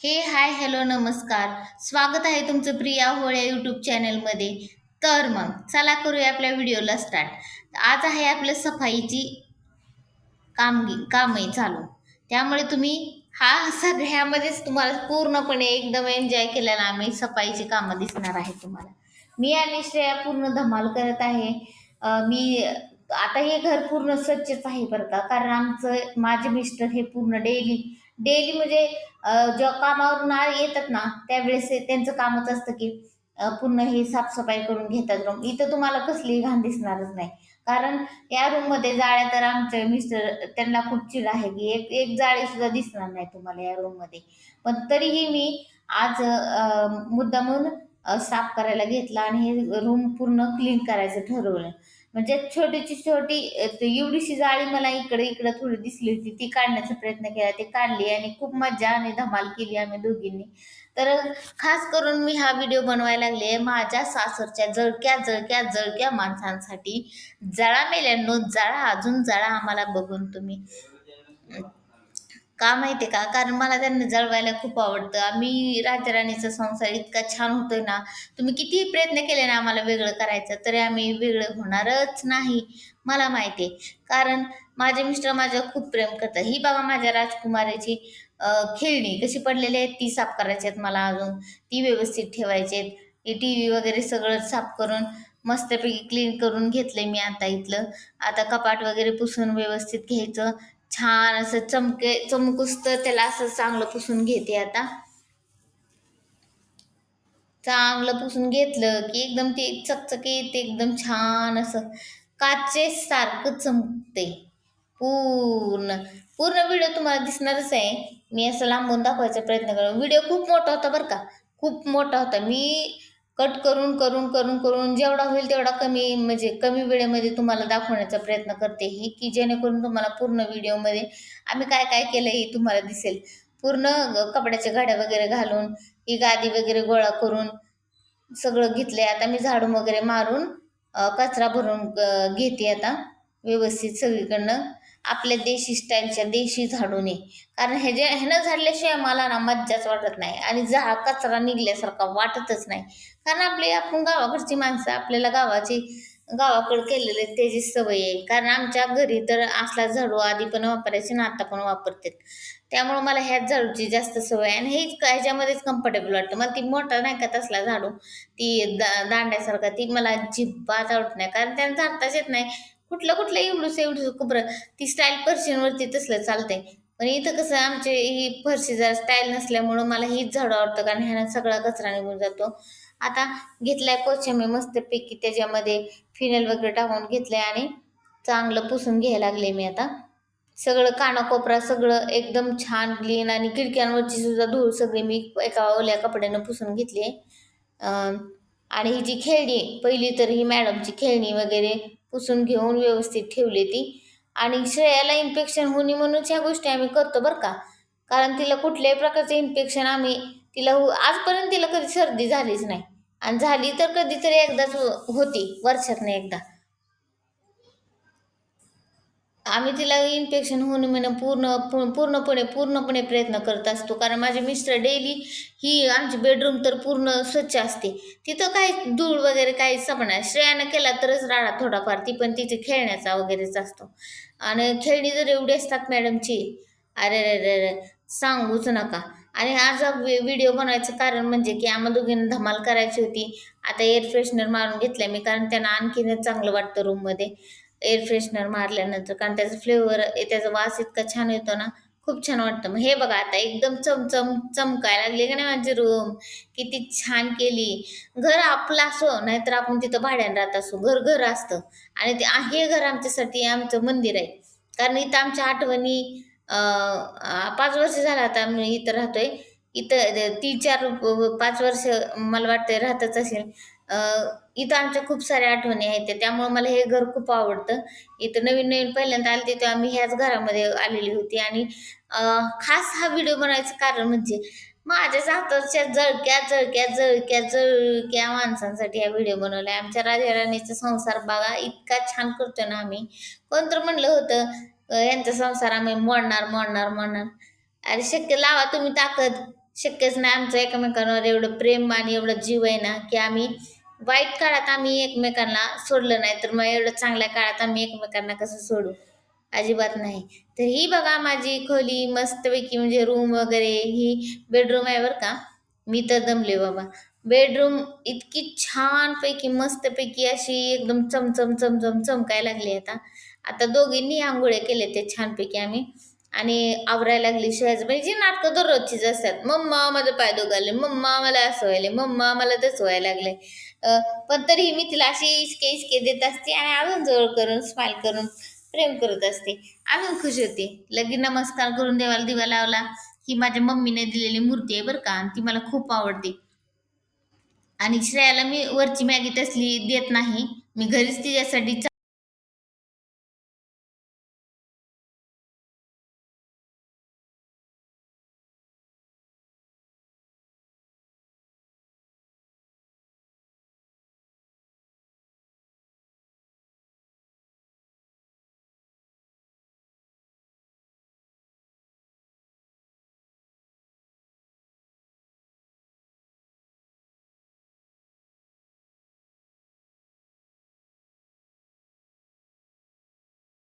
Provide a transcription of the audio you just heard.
हे hi hello नमस्कार. स्वागत आहे तुमचं प्रिया होळ्या यूट्यूब चॅनलमध्ये तर मग चला करूया आपल्या व्हिडिओला स्टार्ट आज आहे आपलं सफाईची कामगी कामही चालू. त्यामुळे तुम्ही हा सगळ्यामध्येच तुम्हाला पूर्णपणे एकदम एन्जॉय केल्याला आम्ही सफाईची कामं दिसणार आहे तुम्हाला. मी आणि श्रेया पूर्ण धमाल करत आहे. मी आता हे घर पूर्ण स्वच्छच आहे बरं का. कारण आमचं माझे मिस्टर हे पूर्ण डेली डेली म्हणजे जेव्हा कामावरून आ- येतात ना त्यावेळेस त्यांचं कामच असतं की पूर्ण हे साफसफाई करून घेतात रूम. इथं तुम्हाला कसलीही घाण दिसणारच नाही. कारण या रूममध्ये जाळ्या तर आमचे मिस्टर त्यांना खूप चिड आहे की एक एक जाळी सुद्धा दिसणार नाही तुम्हाला या रूममध्ये. पण तरीही मी आज मुद्दा म्हणून साफ करायला घेतला आणि हे रूम पूर्ण क्लीन करायचं ठरवलं. म्हणजे छोटीची छोटी एवढीशी जाळी मला इकडे इकडे थोडी दिसली होती. ती काढण्याचा प्रयत्न केला ती काढली आणि खूप मजा आणि धमाल केली आम्ही दोघींनी. तर खास करून मी हा व्हिडिओ बनवायला लागले माझ्या सासरच्या जळक्या जळक्या जळक्या माणसांसाठी. जळा मेल्यांनो जळा अजून जळा आम्हाला बघून तुम्ही. का माहिती आहे का? कारण मला त्यांना जळवायला खूप आवडतं. आम्ही राजाराणीचा संसार इतका छान होतोय ना तुम्ही कितीही प्रयत्न केले ना आम्हाला वेगळं करायचं तरी आम्ही वेगळं होणारच नाही मला माहिती आहे कारण माझे मिस्टर माझ्यावर खूप प्रेम करतात. ही बाबा माझ्या राजकुमारीची खेळणी. कशी पडलेली आहेत ती साफ करायची आहेत मला अजून. ती व्यवस्थित ठेवायची आहेत. टी व्ही वगैरे सगळं साफ करून मस्तपैकी क्लीन करून घेतलंय मी आता इथलं. आता कपाट वगैरे पुसून व्यवस्थित घ्यायचं. छान असं चमके चमकूस तर त्याला असं चांगलं पुसून घेते आता. चांगलं पुसून घेतलं की एकदम ते चकचकीत एकदम छान असं काचे सारखं चमकते पूर्ण पूर्ण व्हिडिओ तुम्हाला दिसणारच आहे. मी असं लांबून दाखवायचा प्रयत्न करतो व्हिडिओ खूप मोठा होता बरं का. खूप मोठा होता. मी कट करून करून करून करून जेवढा होईल तेवढा कमी म्हणजे कमी वेळेमध्ये तुम्हाला दाखवण्याचा प्रयत्न करते ही की जेणेकरून तुम्हाला पूर्ण व्हिडिओमध्ये आम्ही काय काय केलं हे तुम्हाला दिसेल. पूर्ण कपड्याच्या गाड्या वगैरे घालून ही गादी वगैरे गोळा करून सगळं घेतलंय. आता मी झाडून वगैरे मारून कचरा भरून घेते आता. व्यवस्थित सगळीकडनं आपल्या देशी स्टाईलच्या देशी झाडूने कारण हे जे ह्यानं झाडल्याशिवाय मला ना मज्जाच वाटत नाही. आणि जा कचरा निघल्यासारखा वाटतच नाही. कारण आपली आपण गावाकडची माणसं आपल्याला गावाची गावाकडं केलेले त्याची सवय आहे. कारण आमच्या घरी तर असला झाडू आधी पण वापरायचे ना आता पण वापरतात. त्यामुळं मला ह्याच झाडूची जास्त सवय आणि हेच ह्याच्यामध्येच कम्फर्टेबल वाटतं. मला ती मोठा नाही का तसला झाडू ती दा दांड्यासारखा ती मला जिब्बात आवडत नाही. कारण त्यांना झाडताच येत नाही. कुठलं कुठलं एवढंच एवढं कुबरं ती स्टाईल पर्शियनवरती तसलं चालतंय. पण इथं कसं आमचे ही फरशी जरा स्टाईल नसल्यामुळं मला हीच झाडं आवडतं कारण ह्यानं सगळा कचरा निघून जातो. आता घेतलाय पोछा मी मस्तपैकी त्याच्यामध्ये फिनेल वगैरे टाकून घेतलंय आणि चांगलं पुसून घ्यायला लागले मी आता. सगळं कानाकोपरा सगळं एकदम छान क्लीन आणि खिडक्यांवरची सुद्धा धूळ सगळी मी एका ओल्या कपड्यानं पुसून घेतली आहे आणि ही जी खेळणी पहिली तर ही मॅडमची खेळणी वगैरे पुसून घेऊन व्यवस्थित ठेवली ती. आणि श्रेयाला इन्फेक्शन होणे म्हणूनच ह्या गोष्टी आम्ही करतो बरं का. कारण तिला कुठल्याही प्रकारचं इन्फेक्शन आम्ही तिला हो आजपर्यंत तिला कधी सर्दी झालीच नाही. आणि झाली तर कधीतरी एकदाच हो, होती वर्षातनं एकदा. आम्ही तिला इन्फेक्शन होऊ नये म्हणून पूर्ण पूर्णपणे पूर्णपणे प्रयत्न करत असतो. कारण माझे मिस्टर डेली ही आमची बेडरूम तर पूर्ण स्वच्छ असते. तिथं काही धूळ वगैरे काही नाही श्रेयानं केला तरच राडा थोडाफार ती पण तिथे खेळण्याचा वगैरेच असतो. आणि खेळणी जर एवढी असतात मॅडमची अरे अरे अरे सांगूच नका. आणि आज व्हिडिओ बनवायचं कारण म्हणजे की आम्हा दोघींना धमाल करायची होती. आता एअर फ्रेशनर मारून घेतलं मी कारण त्यांना आणखीनच चांगलं वाटतं रूममध्ये एअर फ्रेशनर मारल्यानंतर कारण त्याचा फ्लेवर त्याचा वास इतका छान येतो ना खूप छान वाटतं. मग हे बघा आता एकदम चमचम चमकायला लागले का नाही माझी रूम किती छान केली. घर आपलं असो नाहीतर आपण तिथं भाड्यानं राहत असो. घर घर असतं. आणि ते हे घर आमच्यासाठी आमचं मंदिर आहे. कारण इथं आमच्या आठवणी पाच वर्ष झालं आता आम्ही इथं राहतोय. इथं तीन चार पाच वर्ष मला वाटतं राहतच असेल. इथं आमच्या खूप साऱ्या आठवणी आहेत त्या- त्यामुळे मला हे घर खूप आवडतं. इथं नवीन नवीन पहिल्यांदा आले तेव्हा मी ह्याच घरामध्ये आलेली होती आणि खास हा व्हिडिओ बनवायचं कारण म्हणजे माझ्या सातारच्या जळक्या जळक्या जळक्या जळक्या माणसांसाठी हा व्हिडिओ बनवला आहे आमच्या राजाराणीचा संसार बघा इतका छान करतो ना आम्ही. कोणतर म्हणलं होतं यांचा संसार आम्ही मोडणार मोडणार मोडणार. अरे शक्य लावा तुम्ही ताकद. शक्यच नाही आमचं एकमेकांवर एवढं प्रेम आणि एवढं जीव आहे ना की आम्ही वाईट काळात आम्ही एकमेकांना सोडलं नाही तर मग एवढं चांगल्या काळात आम्ही एकमेकांना कसं सोडू? अजिबात नाही. तर ही बघा माझी खोली मस्तपैकी म्हणजे रूम वगैरे ही बेडरूम आहे बरं का. मी तर दमले बाबा. बेडरूम इतकी छानपैकी मस्तपैकी अशी एकदम चमचम चमचम चमकाय लागली आता. आता दोघींनी आंघोळ्या केल्या ते छानपैकी आम्ही. आणि आवरायला लागली शहज म्हणजे जी नाटकं दररोजचीच असतात. मम्मा माझा पाय दोघाले मम्मा मला असं व्हायले मम्मा मला तसं व्हायला लागले पण तरीही मी तिला अशी इसके इसके देत असते आणि अजून जवळ करून स्माईल करून प्रेम करत असते. अजून खुश होते. लगी नमस्कार करून देवाला दिवा लावला ही माझ्या मम्मीने दिलेली मूर्ती आहे बरं का आणि ती मला खूप आवडते. आणि श्रेयाला मी वरची मॅगी तसली देत नाही. मी घरीच तिच्यासाठी